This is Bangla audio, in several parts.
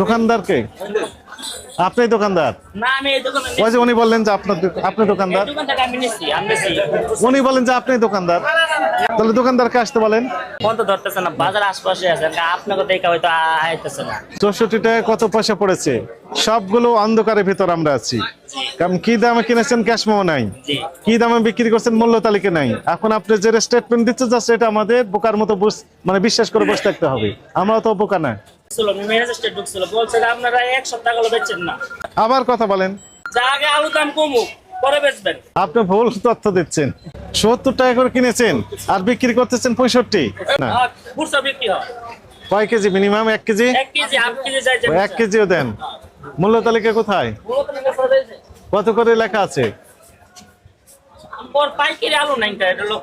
দোকানদারকে? আপনি দোকানদার? না আমি এই দোকানে ওই যে উনি বললেন যে আপনার আপনি দোকানদার। উনি বলেন যে আপনি দোকানদার। তাহলে দোকানদারকে আসতে বলেন। ধরতেছে না বাজার আশপাশে আছে হয়তো আইতেছে না। চৌষট্টি টাকা কত পয়সা পড়েছে? সবগুলো অন্ধকারের ভিতর আমরা আছি। কারণ কি দামে কিনেছেন ক্যাশ মেমো নাই? কি দামে বিক্রি করছেন মূল্য তালিকা নাই? এখন আপনি যে স্টেটমেন্ট দিচ্ছে যা সেটা আমাদের বোকার মতো মানে বিশ্বাস করে বসে থাকতে হবে। আমরা তো বোকা না। ছিল ঢুকছিল বলছে আপনারা এক সপ্তাহ গেলো বেচছেন না। আবার কথা বলেন। যা আগে আলু দাম কমুক পরে বেচবেন। আপনি ভুল তথ্য দিচ্ছেন। সত্তর টাকা করে কিনেছেন আর বিক্রি করতেছেন পঁয়ষট্টি। না। আর বিক্রি হয়। কয় কেজি মিনিমাম? এক কেজি? এক কেজিও দেন। মূল্য তালিকা কোথায়? কত করে লেখা আছে? পাইকারি আলু নাই এটা হলো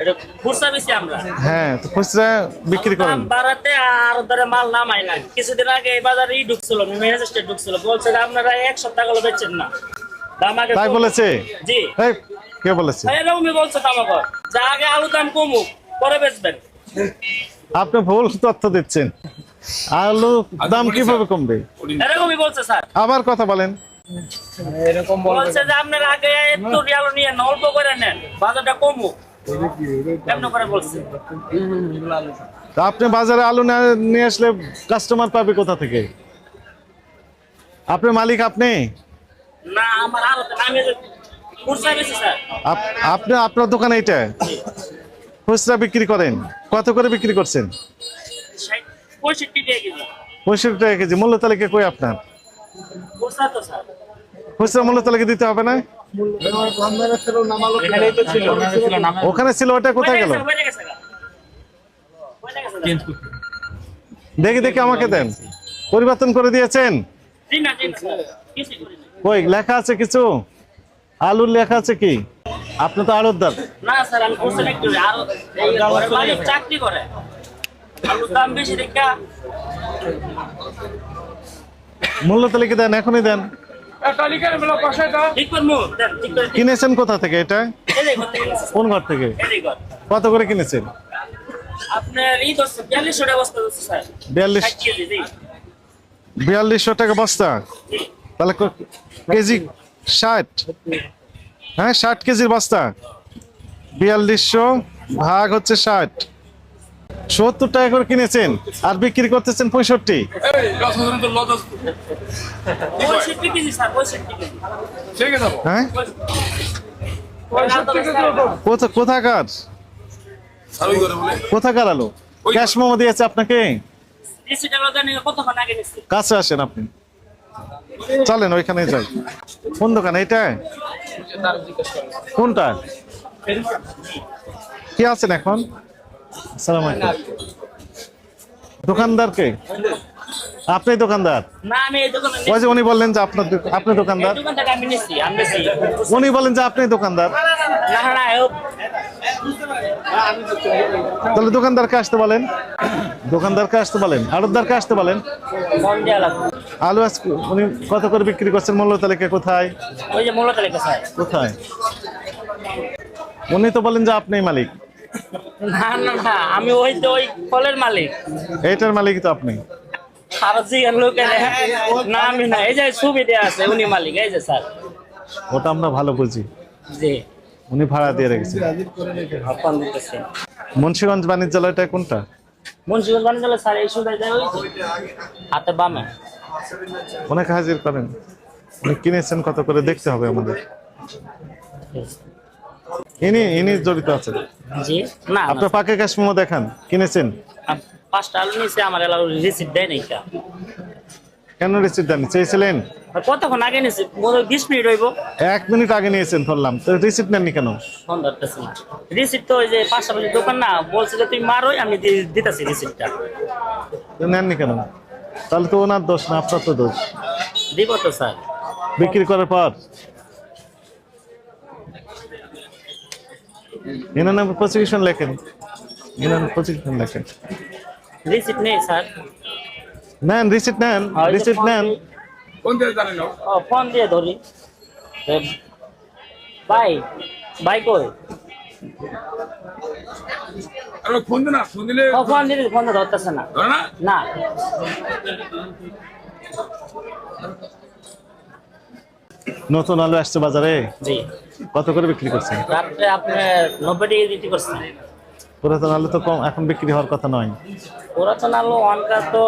এটা খুচরা বেশি আমরা। হ্যাঁ তো খুচরা বিক্রি করেন। বাড়াতে আর ধরে মাল নামাই না কিছুদিন আগে এই বাজারে ই ঢুকছিল মেসেজটা ঢুকছিল। বলছে আপনারা এক সপ্তাহ গেলো বেচছেন না। তাই বলেছে? জি। কে বলেছে? এরকমই বলছে তো যা আগে আলু দাম কমুক পরে বেচবেন। আপনি ভুল তথ্য দিচ্ছেন। আলু দাম কীভাবে কমবে? এরকমই বলছে স্যার। আবার কথা বলেন। বলছে যে আপনারা আগে একটু আলু নিয়ে অল্প করে নেন বাজারটা কমুক। আপনি বাজারে আলু না- নিয়ে আসলে কাস্টমার পাবে কোথা থেকে? আপনি মালিক আপনি? আপনি আপনার দোকানে এটা খুচরা বিক্রি করেন। কত করে বিক্রি করছেন? ষাট- পঁয়ষট্টি টাকা কেজি। মূল্য তালিকা কই আপনার? খুচরা মূল্য তালিকা দিতে হবে না? ওখানে ছিল ওটা কোথায় গেল। দেখি দেখি আমাকে দেন। পরিবর্তন করে দিয়েছেন। কই লেখা আছে কিছু? আলুর লেখা আছে কি? আপনি তো আড়তদার না স্যার আমি খুচরা বিক্রি করি। আরও এই ঘরের মালিক চাকরি করে। আলুর দাম বেশি দেখা। মূল্য তালিকা দেন এখনই দেন। কিনেছেন কোথা থেকে এটা? কোন ঘর থেকে। কত করে কিনেছেন? বিয়াল্লিশশো টাকা বস্তা তাহলে কেজি ষাট? হ্যাঁ ষাট কেজির বস্তা। বিয়াল্লিশশো ভাগ হচ্ছে ষাট। সত্তর টাকা করে কিনেছেন আর বিক্রি করতেছেন পঁয়ষট্টি। হ্যাঁ? কোথাকার? কোথাকার আলো? ক্যাশ মোমো দিয়েছে আপনাকে? কাছে আসেন আপনি। চলেন ওইখানে যাই। কোন দোকান এটা কোনটা? কি আছেন এখন? আসসালামু আলাইকুম। দোকানদারকে আপনি দোকানদার? ওই যে উনি বললেন যে আপনার আপনি দোকানদার। উনি বলেন যে আপনি দোকানদার। তাহলে দোকানদারকে আসতে বলেন। দোকানদারকে আসতে বলেন। আড়তদারকে আসতে বলেন। আলু আজকে উনি কত করে বিক্রি করছেন? মূল্য তালিকা কোথায়? কোথায়? উনি তো বলেন যে আপনি মালিক। না না না আমি ওই তো ওই ফলের মালিক। এইটার মালিক তো আপনি। আর জিগান লোক না আমি না এই যে সুবিধা আছে উনি মালিক এই যে স্যার। ওটা আমরা ভালো বুঝি। জি। উনি ভাড়া দিয়ে রেখেছেন। মুন্সিগঞ্জ বাণিজ্যালয়টা কোনটা? মুন্সিগঞ্জ বাণিজ্যালয় স্যার এই সুবিধা দেয় ওই যে হাতে বামে। ওনাকে হাজির করেন। কিনেছেন কত করে দেখতে হবে আমাদের। ইনি ইনি জড়িত আছেন জি। না না, আপনার পাকে কাশ্মীর দেখান কিনেছেন? পাঁচটা আলু নিয়েছে আমার এলাকা রিসিপ্ট দেয় নাই কেন রিসিপ্ট দেন চেয়েছিলেন? কতক্ষণ আগে নিয়েছে? বিশ মিনিট হইব। এক মিনিট আগে নিয়েছেন ধরলাম। তো রিসিপ্ট নেননি কেন? রিসিপ্ট তো ওই যে পাশাপাশি দোকান না বলছে যে তুই মারোই আমি দিতেছি রিসিপ্টটা নেননি কেন? তাহলে তো ওনার দোষ না আপনার তো দোষ। দিব তো স্যার। বিক্রি করার পর? এনার নামে প্রসিকিউশন লেখেন। এনার নামে প্রসিকিউশন লেখেন। রিসিপ্ট নেই স্যার। নেন রিসিপ্ট নেন হ্যাঁ, যে রিসিপ্ট ফোন দিয়ে- ও ফোন দিয়ে ধরি। ভাই ভাই কই? আর ফোন না ফোন দিলে ও, ফোন দিলে ফোন ধরতেছে না। না? না। নতুন আলু আসছে বাজারে? জি। কত করে বিক্রি করছেন? রাত্রে আপনি নব্বই টাকা বিক্রি করছেন পুরাতন আলু তো কম এখন বিক্রি হওয়ার কথা নয়। পুরাতন আলু ওয়ানকার তো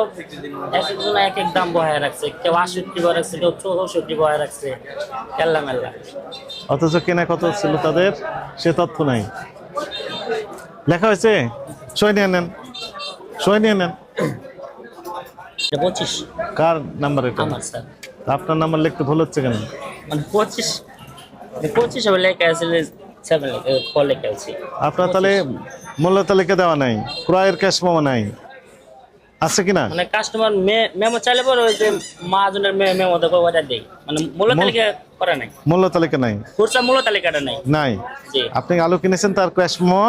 এক একজন এক এক দাম বহায় রাখছে। কেউ আষট্টি বয়ে রাখছে কেউ চৌষট্টি বহায় রাখছে। কেল্লা মেল্লা। অথচ কেনা কত ছিল তাদের? সে তথ্য নাই। লেখা হয়েছে? সই নিয়ে নেন। সই নিয়ে নেন। পঁচিশ। কার নাম্বার এটা? আমার স্যার। আপনার নাম্বার লিখতে ভুল হচ্ছে কেন? মানে পঁচিশ পঁচিশ হবে লেখা আছে সেভেন লেখা লেখা আছে আপনার তাহলে মূল্য তালিকা দেওয়া নাই? ক্রয়ের ক্যাশ মেমো নাই? আছে কিনা? মানে কাস্টমার মেমো চাইলে পরে ওই যে মাহাজনের মেমো দেখো ওটা দেই। মানে মূল্য তালিকা করা নাই। মূল্য তালিকা নাই? খুচরা মূল্য তালিকাটা নাই। নাই? আপনি আলু কিনেছেন তার ক্যাশ মেমো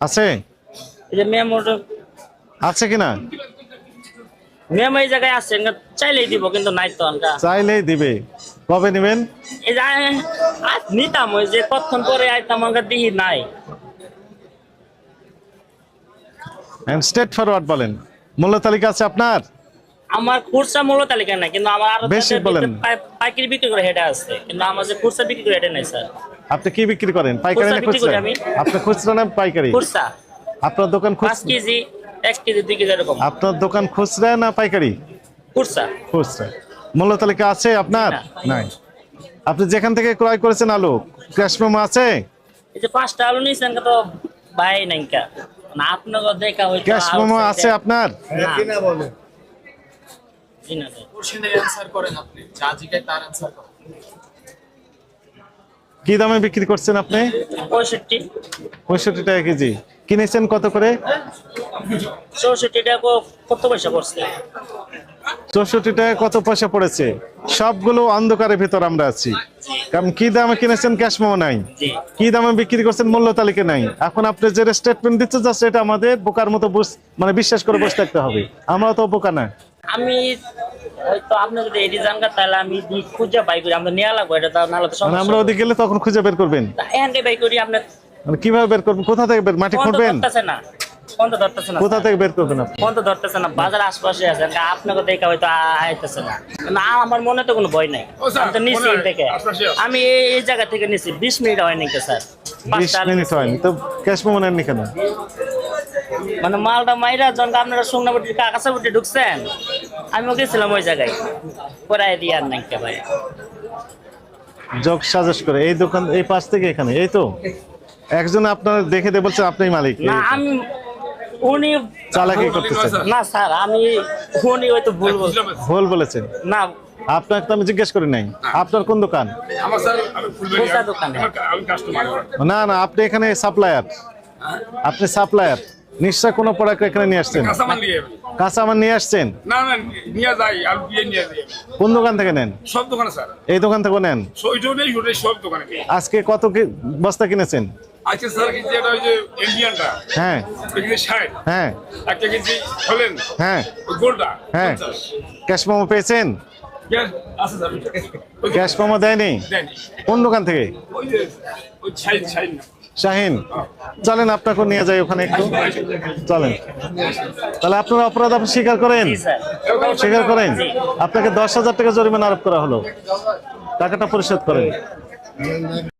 আছে? এই যে মেমোটা আছে কিনা? এই জায়গায় চাইলেই দিব কিন্তু নাই তো আমরা। চাইলেই দিবে। কবে নেবেন? এই যে আজ নিতাম ওই যে কতক্ষণ পরে আইতাম দিহি নাই। স্টেট ফরওয়ার্ড বলেন। মূল্য তালিকা আছে আপনার? আমার খুচরা মূল্য তালিকা নাই কিন্তু আমার আরও বেশি বলেন। পাই- পাইকারি বিক্রি করে হেটা আছে কিন্তু আমার যে খুচরা বিক্রি করে নাই স্যার। আপনি কি বিক্রি করেন? পাইকারি না খুচরা। আপনি খুচরা না পাইকারি? খুচরা। আপনার দোকান খুচরা কেজি। এক কেজি দুই কেজি এরকম। আপনার দোকান খুচরা না পাইকারি? খুচরা। খুচরা। মূল্য তালিকা আছে আপনার? নাই। আপনি যেখান থেকে ক্রয় করেছেন আলু ক্যাশ মেমো আছে? এই যে পাঁচটা আলু নিয়েছেন তো ভাই নাই কা। না আপনাকে দেখা হয়তো ক্যাশ মেমো আছে আপনার? না। জি না কোশ্চেনের অ্যান্সার করেন আপনি। যা জিজ্ঞাসা তার অ্যান্সার করেন। কি দামে বিক্রি করছেন আপনি? পঁয়ষট্টি। টাকা কেজি। কিনেছেন কত করে? চৌষট্টি টাকা কত পয়সা পড়ছে? চৌষট্টি টাকা কত পয়সা পড়েছে? সবগুলো অন্ধকারের ভিতর আমরা আছি। কারণ কি দামে কিনেছেন ক্যাশ মেমো নাই? কি দামে বিক্রি করছেন মূল্য তালিকা নাই? এখন আপনি যে স্টেটমেন্ট দিচ্ছেন জাস্ট এটা আমাদের বোকার মতো মানে বিশ্বাস করে বসে থাকতে হবে। আমরা তো বোকা না। আমি হয়তো আপনি যদি এটি জানগা তাহলে আমি খুঁজে বাই করি। আমরা নেওয়া লাগবো এটা তো নাহলে তো মানে সমস্যা আমরা ওদিকে গেলে তখন খুঁজে বের করবেন? এখান বাই করি আপনার মানে কীভাবে বের করবেন? কোথা থেকে বের মাটি খুঁড়বেন? না। ফোন তো ধরতেছে না কোথা থেকে বের করবেন ফোন তো ধরতেছে না বাজার আশপাশে আছে। আপনাকে দেখা হয়তো আইতেছে না। না আমার মনে তো কোনো ভয় নাই। আমি তো থেকে আমি এই- জায়গা থেকে নিছি। বিশ মিনিট হয়নি স্যার। বিশ মিনিট হয়নি। তো ক্যাশ কেন? মানে মালটা মাইরা যখন আপনারা সুংনাবটি কাকাসাবটি ঢুকছেন? আমিও গেছিলাম ওই জায়গায়। পরে দিয়ে আর নাই ভাই। যোগ সাজেশ করে এই দোকান এই পাশ থেকে এখানে এই তো? একজন আপনার দেখে দিয়ে বলছে আপনি মালিক না আমি উনি চালাকি করতেছেন। না স্যার আমি উনি হয়তো ভুল বলছি। ভুল বলেছেন? না। আপনাকে তো আমি জিজ্ঞেস করি নাই। আপনার কোন দোকান? আমার স্যার আমি ফুলবাড়ি কোথা দোকানে? আমি কাস্টমার না না আপনি এখানে সাপ্লায়ার আপনি সাপ্লায়ার নিশ্চয় কোনো প্রোডাক্ট এখানে নিয়ে আসছেন। কাঁচা আমার নিয়ে আসছেন? না না নিয়ে যাই আর দিয়ে নিয়ে যাই। কোন দোকান থেকে নেন? সব দোকানে স্যার। এই দোকান থেকে নেন? ওইটাও নেই ওটাই সব দোকানে। আজকে কত কি- বস্তা কিনেছেন? আজকে স্যার কেজি এটা ওই যে ইন্ডিয়ানটা হ্যাঁ। ওই কেজি ষাট। হ্যাঁ। একটা কেজি হলেন হ্যাঁ। গোলটা হ্যাঁ। ক্যাশ মেমো পেয়েছেন? ক্যাশ মেমো দেয়নি? দেয়নি। কোন দোকান থেকে? ওই যে ওই ছাই ছাই না। শাহিন চলেন আপনাকে নিয়ে যাই ওখানে একটু। চলেন। তাহলে আপনার অপরাধ আপনি স্বীকার করেন? স্বীকার করেন? আপনাকে দশ হাজার টাকা জরিমানা আরোপ করা হলো। টাকাটা পরিশোধ করেন।